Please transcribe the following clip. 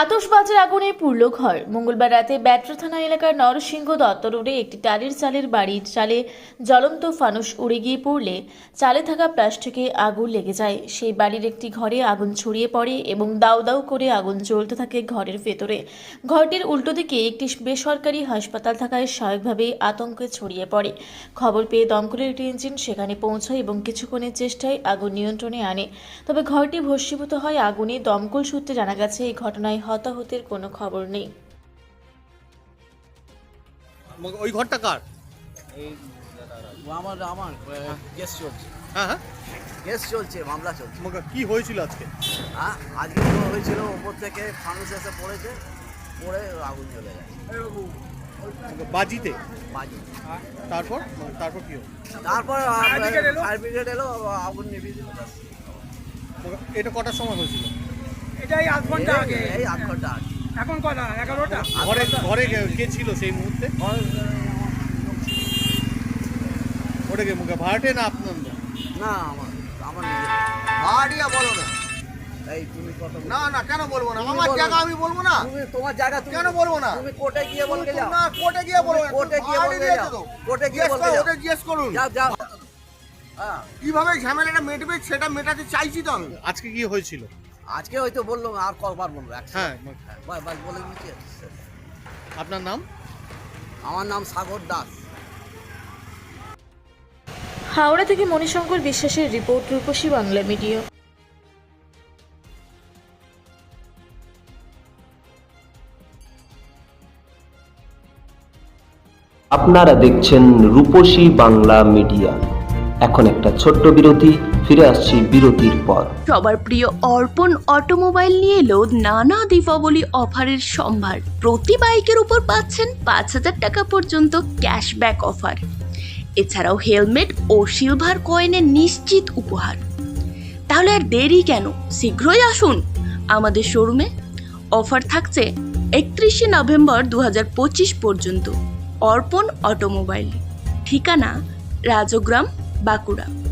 আতসবাজির আগুনে পুড়ল ঘর। মঙ্গলবার রাতে ব্যাটরা থানা এলাকার নরসিংহ দত্ত রোডে একটি টালির চালের বাড়ির চালে জ্বলন্ত ফানুস উড়ে গিয়ে পড়লে চালে থাকা প্লাস্টিকে আগুন লেগে যায়। সেই বাড়ির একটি ঘরে আগুন ছড়িয়ে পড়ে এবং দাউ দাউ করে আগুন জ্বলতে থাকে ঘরের ভেতরে। ঘরটির উল্টো দিকে একটি বেসরকারি হাসপাতাল থাকায় স্বাভাবিকভাবে আতঙ্কে ছড়িয়ে পড়ে। খবর পেয়ে দমকলের একটি ইঞ্জিন সেখানে পৌঁছায় এবং কিছুক্ষণের চেষ্টায় আগুন নিয়ন্ত্রণে আনে। তবে ঘরটি ভস্মীভূত হয় আগুনে। দমকল সূত্রে জানা গেছে, এই ঘটনায় হতাহতের কোনো খবর নেই। ওই ঘরটা কার? এই আমার আমার কেস চলছে। হ্যাঁ হ্যাঁ। কেস চলছে মামলা চলছে। মগ- কি হয়েছিল আজকে? হ্যাঁ আজকে তো হয়েছিল ওপর থেকে ফানুস এসে পড়েছে পড়ে আগুন জ্বলে গেছে। বাজিতে? বাজি। তারপর? তারপর কি হলো? তারপর ফায়ার ব্রিগেড এলো? আগুন নিভিয়ে দিল এটা কটার সময় হয়েছিল? এটাই আধ ঘণ্টা আগে। এই- এই আধ ঘণ্টা আগে। এখন কটা? এগারোটা? ঘরে ঘরে কে- কে ছিল সেই মুহূর্তে? ওটা কে মুখে? ভাড়াটে না আপনার না? না আমার আমার ভাড়াটিয়া বলো না। এই তুমি কত না না কেন বলব না? আমার জায়গা আমি বলব না। তুমি তোমার জায়গা তুমি কেন বলব না? তুমি কোর্টে গিয়ে যাও। না কোর্টে গিয়ে বলব কোর্টে গিয়ে যাও। কোর্টে গিয়ে জিজ্ঞেস যাও। করুন। যাও যাও। হ্যাঁ কীভাবে ঝামেলাটা মেটবে সেটা মেটাতে চাইছি তো আমি। আজকে কি হয়েছিল? আজকে হয়তো বলল আর কবার বলব হ্যাঁ হ্যাঁ, বলে দিচ্ছি। আপনার নাম? আমার নাম সাগর দাস। হাওড়া থেকে মণিশঙ্কর বিশ্বাসের রিপোর্ট রূপসী বাংলা মিডিয়া। আপনারা দেখছেন রূপসী বাংলা মিডিয়া। এখন একটা ছোট্ট বিরতি। ফিরে আসছি বিরতির পর। সবার প্রিয় অর্পণ অটোমোবাইল নিয়ে এলো নানা দীপাবলি অফারের সম্ভার। প্রতি বাইকের উপর পাচ্ছেন পাঁচ হাজার টাকা পর্যন্ত ক্যাশব্যাক অফার। এছাড়াও হেলমেট ও সিলভার কয়েনের নিশ্চিত উপহার। তাহলে আর দেরি কেন? শীঘ্রই আসুন আমাদের শোরুমে। অফার থাকছে একত্রিশে নভেম্বর দু হাজার পঁচিশ পর্যন্ত। অর্পণ অটোমোবাইল। ঠিকানা রাজগ্রাম, বাঁকুড়া।